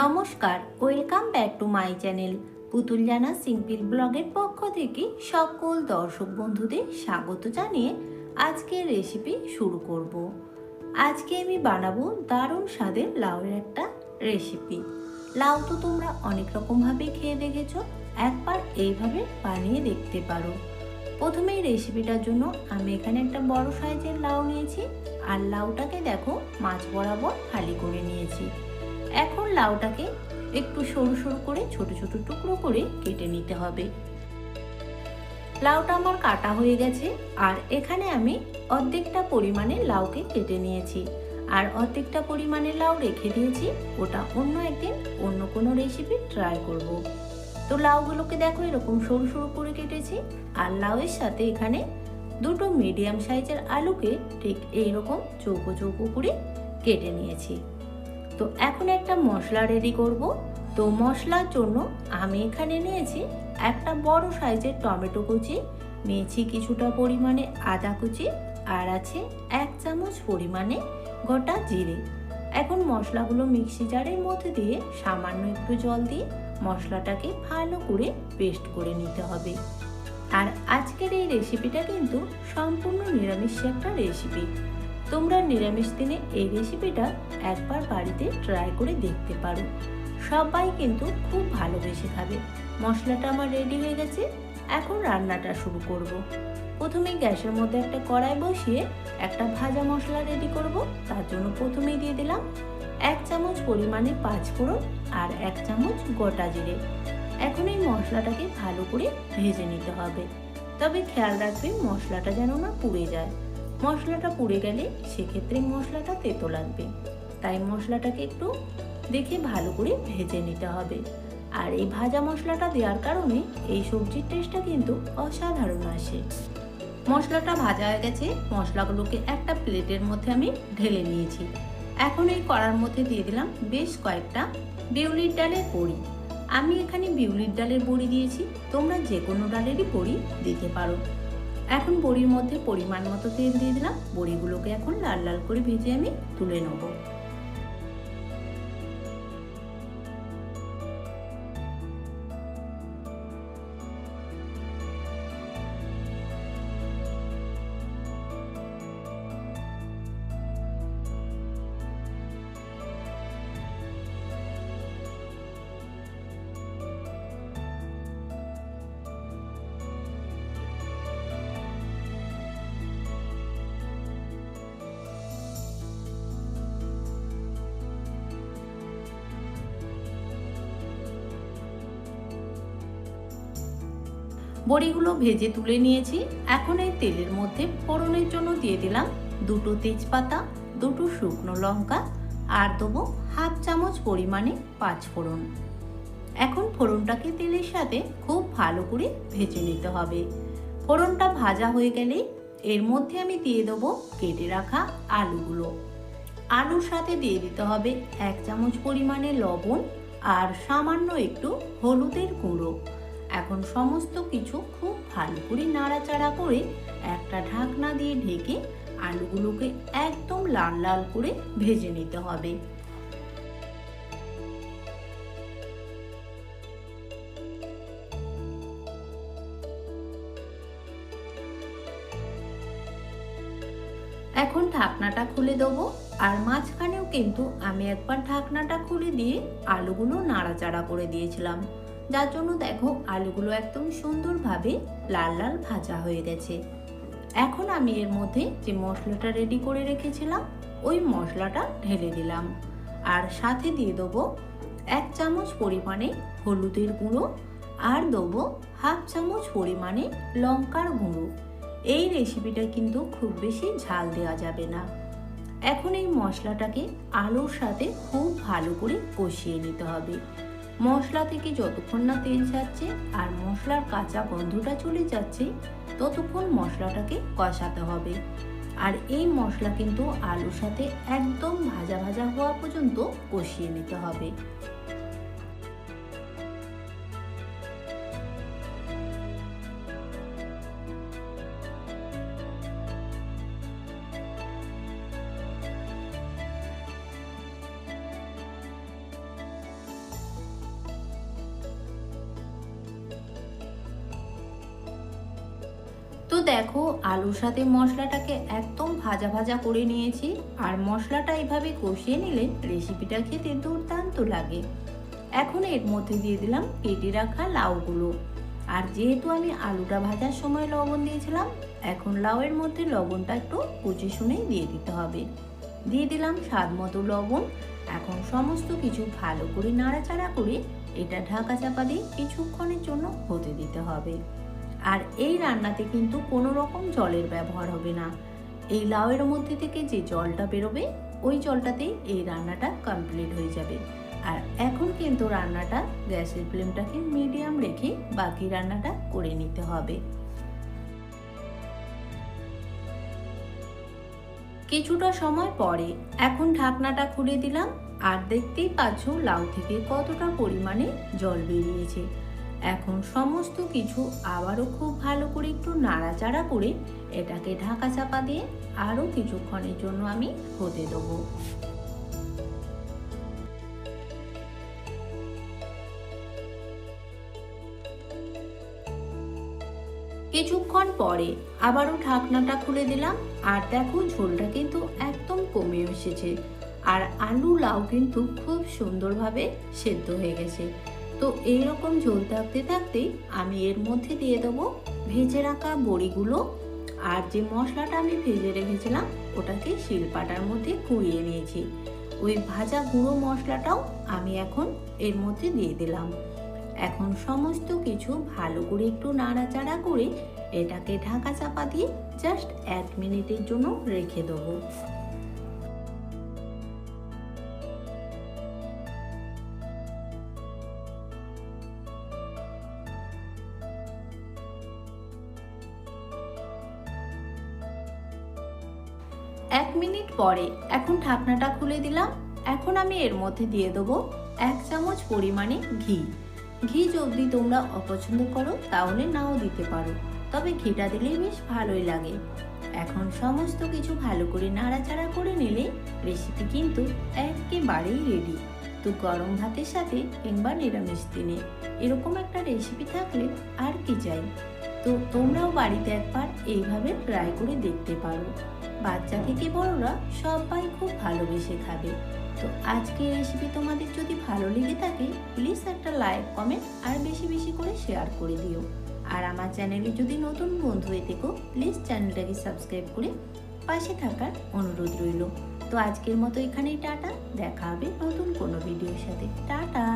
নমস্কার, welcome back to my channel. Putul Jana simple ব্লগের পক্ষ থেকে সকল দর্শক বন্ধুদের স্বাগত জানিয়ে আজকের রেসিপি শুরু করব। আজকে আমি বানাবো দারুণ স্বাদের লাউয়ের একটা রেসিপি লাউ তো তোমরা অনেক রকমভাবে খেয়ে দেখেছ, একবার এইভাবে বানিয়ে দেখতে পারো। প্রথমে রেসিপিটার জন্য আমি এখানে একটা বড় সাইজের লাউ নিয়েছি, আর লাউটাকে দেখো মাছ বরাবর খালি করে নিয়েছি। এখন লাউটাকে একটু সরু সরু করে, ছোট ছোট টুকরো করে কেটে নিতে হবে। লাউটা আমার কাটা হয়ে গেছে, আর এখানে আমি অর্ধেকটা পরিমাণে লাউকে কেটে নিয়েছি। আর অর্ধেকটা পরিমাণে লাউ রেখে দিয়েছি, ওটা অন্য একদিন অন্য কোনো রেসিপি ট্রাই করব। তো লাউগুলোকে দেখো এরকম সরু সরু করে কেটেছি, আর লাউয়ের সাথে এখানে দুটো মিডিয়াম সাইজের আলুকে ঠিক এইরকম চৌকো চৌকো করে কেটে নিয়েছি। তো এখন একটা মশলা রেডি করব। তো মশলার জন্য আমি এখানে নিয়েছি একটা বড় সাইজের টমেটো কুচি, নিয়েছি কিছুটা পরিমাণে আদা কুচি আর আছে এক চামচ পরিমাণে গোটা জিরে। এখন মশলাগুলো মিক্সি জারের মধ্যে দিয়ে সামান্য একটু জল দিয়ে মশলাটাকে ভালো করে পেস্ট করে নিতে হবে। আর আজকের এই রেসিপিটা কিন্তু সম্পূর্ণ নিরামিষ একটা রেসিপি তোমরা নিরামিষ দিনে এই রেসিপিটা একবার বাড়িতে ট্রাই করে দেখতে পারো। সবাই কিন্তু খুব ভালোবেসে খাবে। মশলাটা আমার রেডি হয়ে গেছে, এখন রান্নাটা শুরু করব। প্রথমে গ্যাসের মধ্যে একটা কড়াই বসিয়ে একটা ভাজা মশলা রেডি করব। তার জন্য প্রথমেই দিয়ে দিলাম এক চামচ পরিমাণে পাঁচ ফোড়ন আর এক চামচ গোটা জিরে। এখন এই মশলাটাকে ভালো করে ভেজে নিতে হবে। তবে খেয়াল রাখবে মশলাটা যেন না পুড়ে যায়। মশলাটা পুড়ে গেলে সেক্ষেত্রে মশলাটা তেতো লাগবে। তাই মশলাটাকে একটু দেখে ভালো করে ভেজে নিতে হবে। আর এই ভাজা মশলাটা দেওয়ার কারণে এই সবজির টেস্টটা কিন্তু অসাধারণ আসে। মশলাটা ভাজা হয়ে গেছে, মশলাগুলোকে একটা প্লেটের মধ্যে আমি ঢেলে নিয়েছি। এখন এই কড়ার মধ্যে দিয়ে দিলাম বেশ কয়েকটা বিউলির ডালের বড়ি। আমি এখানে বিউলির ডালের বড়ি দিয়েছি, তোমরা যে কোনো ডালেরই বড়ি দিতে পারো। এখন বড়ির মধ্যে পরিমাণ মতো তেল দিয়ে দিলাম, বড়িগুলোকে এখন লাল লাল করে ভেজে আমি তুলে নেব। বড়িগুলো ভেজে তুলে নিয়েছি। এখন এই তেলের মধ্যে ফোড়নের জন্য দিয়ে দিলাম দুটো তেজপাতা, দুটো শুকনো লঙ্কা আর দেবো হাফ চামচ পরিমাণে পাঁচ ফোড়ন। এখন ফোড়নটাকে তেলের সাথে খুব ভালো করে ভেজে নিতে হবে। ফোড়নটা ভাজা হয়ে গেলে এর মধ্যে আমি দিয়ে দেবো কেটে রাখা আলুগুলো। আলুর সাথে দিয়ে দিতে হবে এক চামচ পরিমাণে লবণ আর সামান্য একটু হলুদের গুঁড়ো। এখন সমস্ত কিছু খুব ভালো করে নাড়াচাড়া করে একটা ঢাকনা দিয়ে ঢেকে আলুগুলোকে একদম লাল লাল করে ভেজে নিতে হবে। এখন ঢাকনাটা খুলে দেবো আর মাঝখানেও কিন্তু আমি একবার ঢাকনাটা খুলে দিয়ে আলুগুলো নাড়াচাড়া করে দিয়েছিলাম। যার জন্য দেখো আলুগুলো একদম সুন্দরভাবে লাল লাল ভাজা হয়ে গেছে। এখন আমি এর মধ্যে যে মশলাটা রেডি করে রেখেছিলাম, ওই মশলাটা ঢেলে দিলাম। আর সাথে দিয়ে দেবো এক চামচ পরিমাণে হলুদের গুঁড়ো আর দেবো হাফ চামচ পরিমাণে লঙ্কার গুঁড়ো। এই রেসিপিটা কিন্তু খুব বেশি ঝাল দেওয়া যাবে না। এখন এই মশলাটাকে আলুর সাথে খুব ভালো করে কষিয়ে নিতে হবে। মশলা থেকে যতক্ষণ না তেল ছাড়ছে আর মশলার কাঁচা গন্ধটা চলে যাচ্ছে, ততক্ষণ মশলাটাকে কষাতে হবে। আর এই মশলা কিন্তু আলুর সাথে একদম ভাজা ভাজা হওয়া পর্যন্ত কষিয়ে নিতে হবে। দেখো, আলুর সাথে মশলাটাকে একদম ভাজা ভাজা করে নিয়েছি। আর মশলাটা এইভাবে কষিয়ে নিলে রেসিপিটা খেতে দুর্দান্ত লাগে। এখন এর মধ্যে দিয়ে দিলাম কেটে রাখা লাউগুলো। আর যেহেতু আমি আলুটা ভাজার সময় লবণ দিয়েছিলাম, এখন লাউয়ের মধ্যে লবণটা একটু কুচি শুনেই দিয়ে দিতে হবে। দিয়ে দিলাম স্বাদ মতো লবণ। এখন সমস্ত কিছু ভালো করে নাড়াচাড়া করে এটা ঢাকা চাপা দিয়ে কিছুক্ষণের জন্য হতে দিতে হবে। আর এই রান্নাতে কিন্তু কোনো রকম জলের ব্যবহার হবে না। এই লাউয়ের মধ্যে থেকে যে জলটা বেরোবে, ওই জলটাতেই এই রান্নাটা কমপ্লিট হয়ে যাবে। আর এখন কিন্তু রান্নাটা গ্যাসের ফ্লেমটাকে মিডিয়াম রেখে বাকি রান্নাটা করে নিতে হবে। কিছুটা সময় পরে এখন ঢাকনাটা খুলে দিলাম, আর দেখতেই পাচ্ছ লাউ থেকে কতটা পরিমাণে জল বেরিয়েছে। এখন সমস্ত কিছু আবারও খুব ভালো করে একটু নাড়াচাড়া করে এটাকে ঢাকা চাপা দিয়ে আরও কিছুক্ষণের জন্য আমি হতে দেবো। কিছুক্ষণ পরে আবারও ঢাকনাটা খুলে দিলাম আর দেখো ঝোলটা কিন্তু একদম কমে এসেছে। আর আলু লাউ কিন্তু খুব সুন্দরভাবে সেদ্ধ হয়ে গেছে। তো এইরকম ঝোল থাকতে থাকতেই আমি এর মধ্যে দিয়ে দেবো ভেজে রাখা বড়িগুলো। আর যে মশলাটা আমি ভেজে রেখেছিলাম, ওটাকে শিলপাটার মধ্যে কুড়িয়ে নিয়েছি। ওই ভাজা গুঁড়ো মশলাটাও আমি এখন এর মধ্যে দিয়ে দিলাম। এখন সমস্ত কিছু ভালো করে একটু নাড়াচাড়া করে এটাকে ঢাকা চাপা দিয়ে জাস্ট এক মিনিটের জন্য রেখে দেবো। এক মিনিট পরে এখন ঢাকনাটা খুলে দিলাম। এখন আমি এর মধ্যে দিয়ে দেবো এক চামচ পরিমাণে ঘি। ঘি যদি তোমরা অপছন্দ করো তাহলে নাও দিতে পারো, তবে ঘিটা দিলেই বেশ ভালোই লাগে। এখন সমস্ত কিছু ভালো করে নাড়াচাড়া করে নিলে রেসিপি কিন্তু একেবারেই রেডি তো গরম ভাতের সাথে কিংবা নিরামিষ দিনে এরকম একটা রেসিপি থাকলে আর কি চাই? তো তোমরাও বাড়িতে একবার এইভাবে ট্রাই করে দেখতে পারো। বাচ্চা থেকে বড়রা সবাই খুব ভালোবেসে খাবে? তো আজকে রেসিপি তোমাদের যদি ভালো লেগে থাকে প্লিজ একটা লাইক কমেন্ট আর বেশি বেশি করে শেয়ার করে দিও। আর আমার চ্যানেলে যদি নতুন বন্ধু হয়ে থেকো প্লিজ চ্যানেলটাকে সাবস্ক্রাইব করে পাশে থাকার অনুরোধ রইল। তো আজকের মতো এখানেই টাটা, দেখা হবে নতুন কোনো ভিডিওর সাথে। টাটা!